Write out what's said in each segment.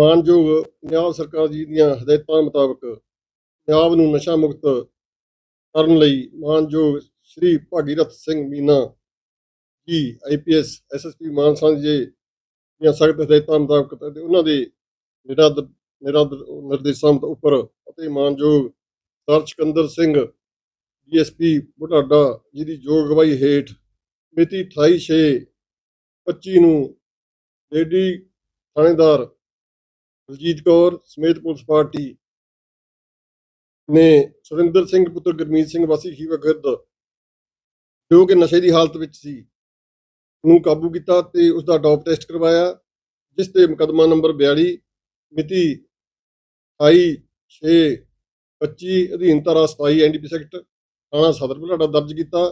ਮਾਨਯੋਗ ਪੰਜਾਬ ਸਰਕਾਰ ਜੀ ਦੀਆਂ ਹਦਾਇਤਾਂ ਮੁਤਾਬਕ ਪੰਜਾਬ ਨੂੰ ਨਸ਼ਾ ਮੁਕਤ ਕਰਨ ਲਈ ਮਾਨਯੋਗ ਸ਼੍ਰੀ ਭਾਗੀਰਥ ਸਿੰਘ ਮੀਨਾ ਜੀ ਆਈਪੀਐਸ ਐਸਐਸਪੀ ਮਾਨਸਾ ਜੀ ਦੀਆਂ ਸਖਤ ਹਦਾਇਤਾਂ ਮੁਤਾਬਕ ਤੇ ਉਹਨਾਂ ਦੇ ਨਿਰਦ ਨਿਰਦ, ਨਿਰਦੇਸ਼ਾਂ ਉੱਪਰ ਅਤੇ ਮਾਨਯੋਗ ਸਰ ਸਿਕੰਦਰ ਸਿੰਘ ਡੀਐਸਪੀ ਬੁਢਾਡਾ ਜੀ ਦੀ ਯੋਗ ਅਗਵਾਈ ਹੇਠ ਮਿਤੀ 28 ਛੇ 25 ਨੂੰ ਲੇਡੀ ਥਾਣੇਦਾਰ ਬਲਜੀਤ ਕੌਰ ਸਮੇਤ ਪੁਲਿਸ ਪਾਰਟੀ ਨੇ ਸੁਰਿੰਦਰ ਸਿੰਘ, ਪੁੱਤਰ ਗੁਰਮੀਤ ਸਿੰਘ, ਵਾਸੀ ਖੀਵਾ ਗਿਰਦ ਜੋ ਕਿ ਨਸ਼ੇ ਦੀ ਹਾਲਤ ਵਿੱਚ ਸੀ, ਨੂੰ ਕਾਬੂ ਕੀਤਾ ਤੇ ਉਸ ਦਾ ਡੋਪ ਟੈਸਟ ਕਰਵਾਇਆ, ਜਿਸ ਤੇ ਮੁਕੱਦਮਾ ਨੰਬਰ 42 ਮਿਤੀ 28 6 25 ਅਧੀਨ ਧਾਰਾ 27 ਐਨਡੀਪੀ ਸੈਕਟ, ਥਾਣਾ ਸਦਰ ਬੁਢਲਾਡਾ ਦਰਜ ਕੀਤਾ।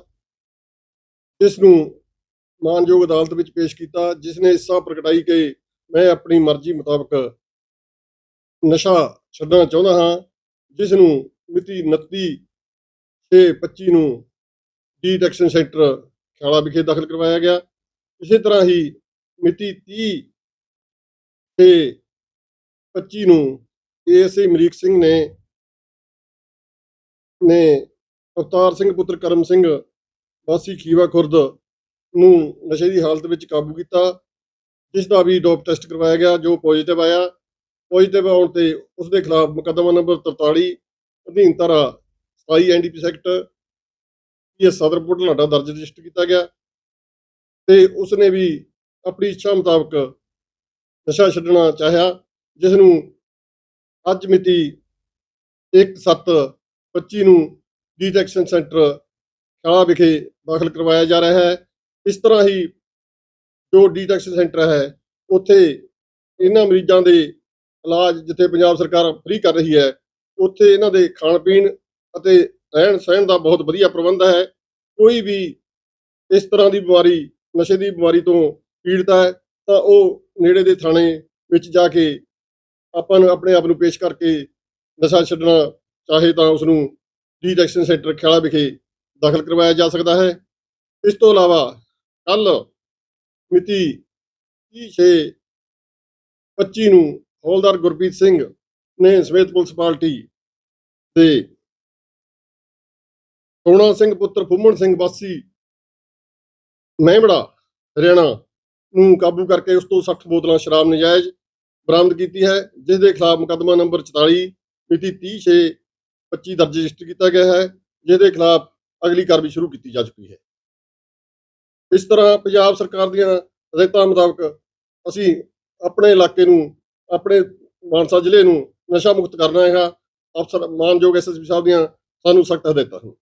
ਜਿਸ ਨੂੰ ਮਾਨਯੋਗ ਅਦਾਲਤ ਵਿੱਚ ਪੇਸ਼ ਕੀਤਾ, ਜਿਸ ਨੇ ਹਿੱਸਾ ਪ੍ਰਗਟਾਈ ਕਿ ਮੈਂ ਆਪਣੀ ਮਰਜ਼ੀ ਮੁਤਾਬਕ ਨਸ਼ਾ ਛੱਡਣਾ ਚਾਹੁੰਦਾ ਹਾਂ, ਜਿਸ ਨੂੰ ਮਿਤੀ 29 6/25 ਨੂੰ ਡੀਟੈਕਸ਼ਨ ਸੈਂਟਰ ਖਿਆਲਾ ਵਿਖੇ ਦਾਖਲ ਕਰਵਾਇਆ ਗਿਆ। ਇਸੇ ਤਰ੍ਹਾਂ ਹੀ ਮਿਤੀ 30 6/25 ਨੂੰ ਏਐਸਏ ਅਮਰੀਕ ਸਿੰਘ ਨੇ ਨੇ ਅਵਤਾਰ ਸਿੰਘ ਪੁੱਤਰ ਕਰਮ ਸਿੰਘ ਵਾਸੀ ਖੀਵਾ ਖੁਰਦ ਨੂੰ ਨਸ਼ੇ ਦੀ ਹਾਲਤ ਵਿੱਚ ਕਾਬੂ ਕੀਤਾ, ਜਿਸ ਦਾ ਵੀ ਡੋਪ ਟੈਸਟ ਕਰਵਾਇਆ ਗਿਆ, ਜੋ ਪੋਜ਼ਿਟਿਵ ਆਇਆ। ਪੋਜ਼ਿਟਿਵ ਆਉਣ ਤੇ ਉਸ ਦੇ ਖਿਲਾਫ ਮੁਕੱਦਮਾ ਨੰਬਰ 43 ਅਧੀਨ ਧਾਰਾ 27 ਐਨਡੀਪੀ ਸੈਕਟ ਇਹ ਸਦਰ ਬੁਢਲਾਡਾ ਦਰਜ ਰਜਿਸਟਰ ਕੀਤਾ ਗਿਆ ਤੇ ਉਸ ਨੇ ਵੀ ਆਪਣੀ ਇੱਛਾ ਮੁਤਾਬਕ ਨਸ਼ਾ ਛੱਡਣਾ ਚਾਹਿਆ ਜਿਸ ਨੂੰ ਅੱਜ ਮਿਤੀ 1/7/25 ਨੂੰ ਡੀਟੈਕਸ਼ਨ ਸੈਂਟਰ ਖਾਲਾ ਵਿਖੇ ਦਾਖਲ ਕਰਵਾਇਆ ਜਾ ਰਿਹਾ ਹੈ। ਇਸ ਤਰ੍ਹਾਂ ਹੀ ਜੋ ਡੀਟੈਕਸ਼ਨ ਸੈਂਟਰ ਹੈ, ਉੱਥੇ ਇਹਨਾਂ ਮਰੀਜ਼ਾਂ ਦੇ ਇਲਾਜ ਜਿੱਥੇ ਪੰਜਾਬ ਸਰਕਾਰ ਫ੍ਰੀ ਕਰ ਰਹੀ ਹੈ, ਉੱਥੇ ਇਹਨਾਂ ਦੇ ਖਾਣ ਪੀਣ ਅਤੇ ਰਹਿਣ ਸਹਿਣ ਦਾ ਬਹੁਤ ਵਧੀਆ ਪ੍ਰਬੰਧ ਹੈ। ਕੋਈ ਵੀ ਇਸ ਤਰ੍ਹਾਂ ਦੀ ਬਿਮਾਰੀ, ਨਸ਼ੇ ਦੀ ਬਿਮਾਰੀ ਤੋਂ ਪੀੜਤ ਹੈ, ਤਾਂ ਉਹ ਨੇੜੇ ਦੇ ਥਾਣੇ ਵਿੱਚ ਜਾ ਕੇ ਆਪਾਂ ਨੂੰ ਆਪਣੇ ਆਪ ਨੂੰ ਪੇਸ਼ ਕਰਕੇ ਨਸ਼ਾ ਛੱਡਣਾ ਚਾਹੇ ਤਾਂ ਉਸ ਨੂੰ ਡੀਟੈਕਸ਼ਨ ਸੈਂਟਰ ਖਿਆਲਾ ਵਿਖੇ ਦਾਖਲ ਕਰਵਾਇਆ ਜਾ ਸਕਦਾ ਹੈ। ਇਸ ਤੋਂ ਇਲਾਵਾ ਕੱਲ ਮਿਤੀ 26 25 ਨੂੰ ਹੌਲਦਾਰ ਗੁਰਪ੍ਰੀਤ ਸਿੰਘ ਨੇ ਸਮੇਤ ਪੁਲਿਸ ਪਾਰਟੀ ਦੇ ਸੋਹਣਾ ਸਿੰਘ ਪੁੱਤਰ ਫੁੰਮਣ ਸਿੰਘ ਵਾਸੀ ਮਹਿਮੜਾ, ਹਰਿਆਣਾ ਨੂੰ ਕਾਬੂ ਕਰਕੇ ਉਸ ਤੋਂ 60 ਬੋਤਲਾਂ ਸ਼ਰਾਬ ਨਜਾਇਜ਼ ਬਰਾਮਦ ਕੀਤੀ ਹੈ, ਜਿਸ ਦੇ ਖਿਲਾਫ ਮੁਕੱਦਮਾ ਨੰਬਰ 44 ਮਿਤੀ 30 6 25 ਦਰਜ ਰਜਿਸਟਰ ਕੀਤਾ ਗਿਆ ਹੈ ਜਿਸ ਦੇ ਖਿਲਾਫ ਅਗਲੀ ਕਾਰਵਾਈ ਸ਼ੁਰੂ ਕੀਤੀ ਜਾ ਚੁੱਕੀ ਹੈ। ਇਸ ਤਰ੍ਹਾਂ ਪੰਜਾਬ ਸਰਕਾਰ ਦੀਆਂ ਹਦਾਇਤਾਂ ਮੁਤਾਬਕ ਅਸੀਂ ਆਪਣੇ ਇਲਾਕੇ ਨੂੰ ਆਪਣੇ ਮਾਨਸਾ ਜ਼ਿਲ੍ਹੇ ਨੂੰ ਨਸ਼ਾ ਮੁਕਤ ਕਰਨਾ ਹੈਗਾ। ਅਫਸਰ, ਮਾਨਯੋਗ ਐਸਐਸਪੀ ਸਾਹਿਬ ਦੀਆਂ ਸਾਨੂੰ ਸਖਤ ਹਦਾਇਤਾਂ ਹਨ।